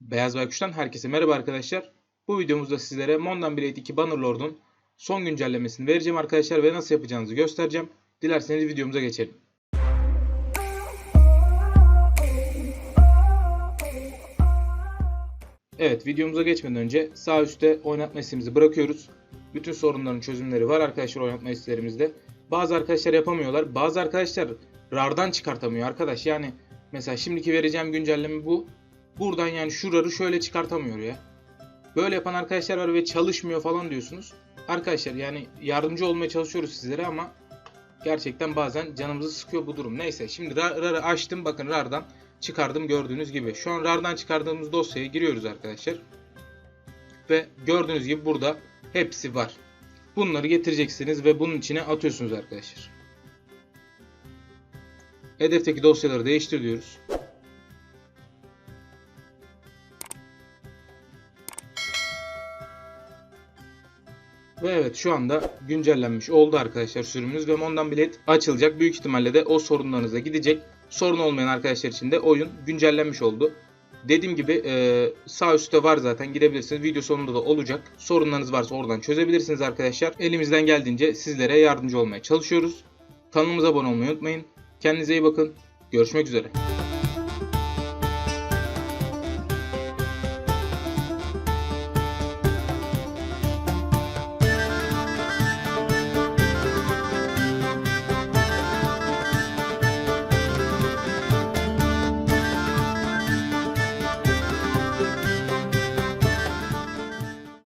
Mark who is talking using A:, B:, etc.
A: Beyaz Baykuş'tan herkese merhaba arkadaşlar. Bu videomuzda sizlere Mondan Blade 2 Bannerlord'un son güncellemesini vereceğim arkadaşlar ve nasıl yapacağınızı göstereceğim. Dilerseniz videomuza geçelim. Evet videomuza geçmeden önce sağ üstte oynatma listemizi bırakıyoruz. Bütün sorunların çözümleri var arkadaşlar oynatma listelerimizde. Bazı arkadaşlar yapamıyorlar. Bazı arkadaşlar RAR'dan çıkartamıyor arkadaş. Yani mesela şimdiki vereceğim güncelleme bu. Buradan yani şurarı şöyle çıkartamıyor ya. Böyle yapan arkadaşlar var ve çalışmıyor falan diyorsunuz. Arkadaşlar yani yardımcı olmaya çalışıyoruz sizlere ama gerçekten bazen canımızı sıkıyor bu durum. Neyse şimdi RAR- RAR'ı açtım bakın RAR'dan çıkardım gördüğünüz gibi. Şu an RAR'dan çıkardığımız dosyaya giriyoruz arkadaşlar. Ve gördüğünüz gibi burada hepsi var. Bunları getireceksiniz ve bunun içine atıyorsunuz arkadaşlar. Hedefteki dosyaları değiştir diyoruz. Ve evet şu anda güncellenmiş oldu arkadaşlar sürümümüz ve Mondan Blade açılacak. Büyük ihtimalle de o sorunlarınıza gidecek. Sorun olmayan arkadaşlar için de oyun güncellenmiş oldu. Dediğim gibi e, sağ üstte var zaten gidebilirsiniz. Video sonunda da olacak. Sorunlarınız varsa oradan çözebilirsiniz arkadaşlar. Elimizden geldiğince sizlere yardımcı olmaya çalışıyoruz. Kanalımıza abone olmayı unutmayın. Kendinize iyi bakın. Görüşmek üzere.